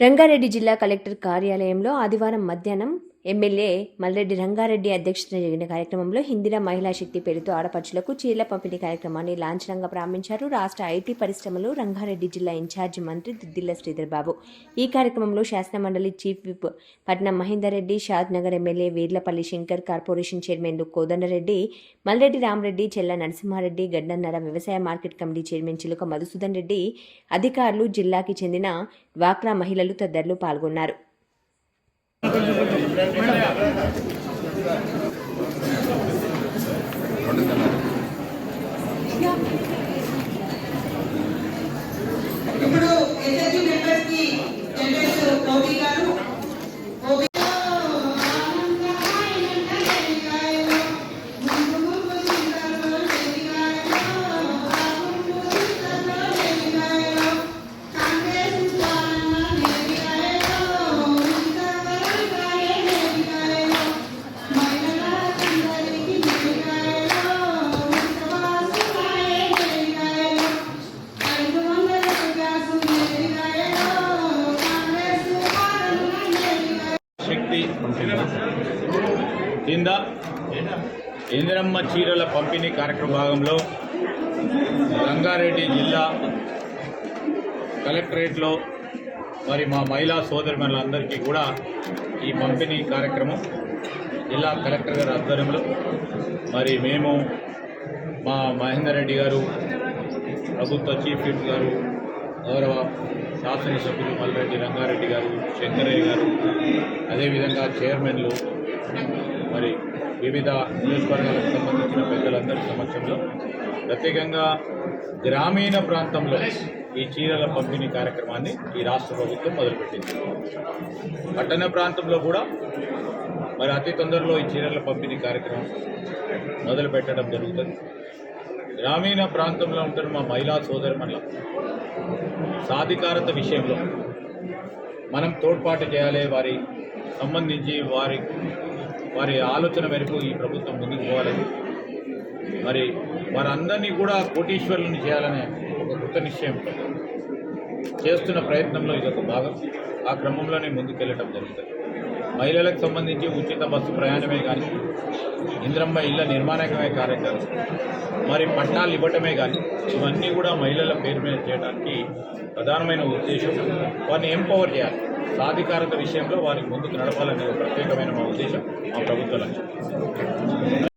రంగారెడ్డి జిల్లా కలెక్టర్ కార్యాలయంలో ఆదివారం మధ్యాహ్నం ఎమ్మెల్యే మల్రెడ్డి రంగారెడ్డి అధ్యక్షతన జరిగిన కార్యక్రమంలో హిందిరా మహిళా శక్తి పేరుతో ఆడపడుచులకు చీరల పంపిణీ కార్యక్రమాన్ని లాంఛనంగా ప్రారంభించారు. రాష్ట్ర ఐటీ పరిశ్రమలు రంగారెడ్డి జిల్లా ఇన్ఛార్జి మంత్రి దుద్దిల్ల శ్రీధర్ బాబు ఈ కార్యక్రమంలో శాసనమండలి chief whip Patnam Mahender Reddy Shadnagar MLA Veerlapalli Shankar corporation చైర్మన్లు కోదండరెడ్డి మల్రెడ్డి రామరెడ్డి చెల్ల నరసింహారెడ్డి గడ్డన్నర వ్యవసాయ మార్కెట్ కమిటీ చైర్మన్ చిలుక మధుసూదన్ రెడ్డి అధికారులు జిల్లాకి చెందిన డ్వాక్రా మహిళలు తదితరులు పాల్గొన్నారు. ఇప్పుడు కింద ఇందిరమ్మ చీరల పంపిణీ కార్యక్రమ భాగంలో రంగారెడ్డి జిల్లా కలెక్టరేట్లో మరి మా మహిళా సోదరిమణులందరికీ కూడా ఈ పంపిణీ కార్యక్రమం జిల్లా కలెక్టర్ గారి ఆధ్వర్యంలో మరి మేము మా మహేందర్ రెడ్డి గారు ప్రభుత్వ చీఫ్ విప్ గారు గౌరవ శాసనసభ్యులు మల్రెడ్డి రంగారెడ్డి గారు శంకరయ్య గారు అదేవిధంగా చైర్మన్లు మరి వివిధ నియోజకవర్గాలకు సంబంధించిన పెద్దలందరి సమక్షంలో ప్రత్యేకంగా గ్రామీణ ప్రాంతంలో ఈ చీరల పంపిణీ కార్యక్రమాన్ని ఈ రాష్ట్ర ప్రభుత్వం మొదలుపెట్టింది. పట్టణ ప్రాంతంలో కూడా మరి అతి తొందరలో ఈ చీరల పంపిణీ కార్యక్రమం మొదలుపెట్టడం జరుగుతుంది. గ్రామీణ ప్రాంతంలో ఉంటున్న మా మహిళా సోదరుమణుల సాధికారత విషయంలో మనం తోడ్పాటు చేయాలి వారి సంబంధించి వారి వారి ఆలోచన మేరకు ఈ ప్రభుత్వం ముందుకు పోవాలని మరి వారందరినీ కూడా కోటీశ్వరులను చేయాలనే ఒక కృత నిశ్చయం చేస్తున్న ప్రయత్నంలో ఇది ఒక భాగం. ఆ క్రమంలోనే ముందుకెళ్ళటం జరుగుతుంది. మహిళలకు సంబంధించి ఉచిత బస్సు ప్రయాణమే కానీ ఇంద్రమ్మ ఇళ్ళ నిర్మాణమే కార్యక్రమం మరి పట్టాలు ఇవ్వటమే కానీ ఇవన్నీ కూడా మహిళల పేరు మీద చేయడానికి ప్రధానమైన ఉద్దేశం. వారిని ఎంపవర్ చేయాలి. సాధికారత విషయంలో వారికి ముందుకు నడపాలనే ఒక ప్రత్యేకమైన మా ఉద్దేశం మా ప్రభుత్వ లక్ష్యం.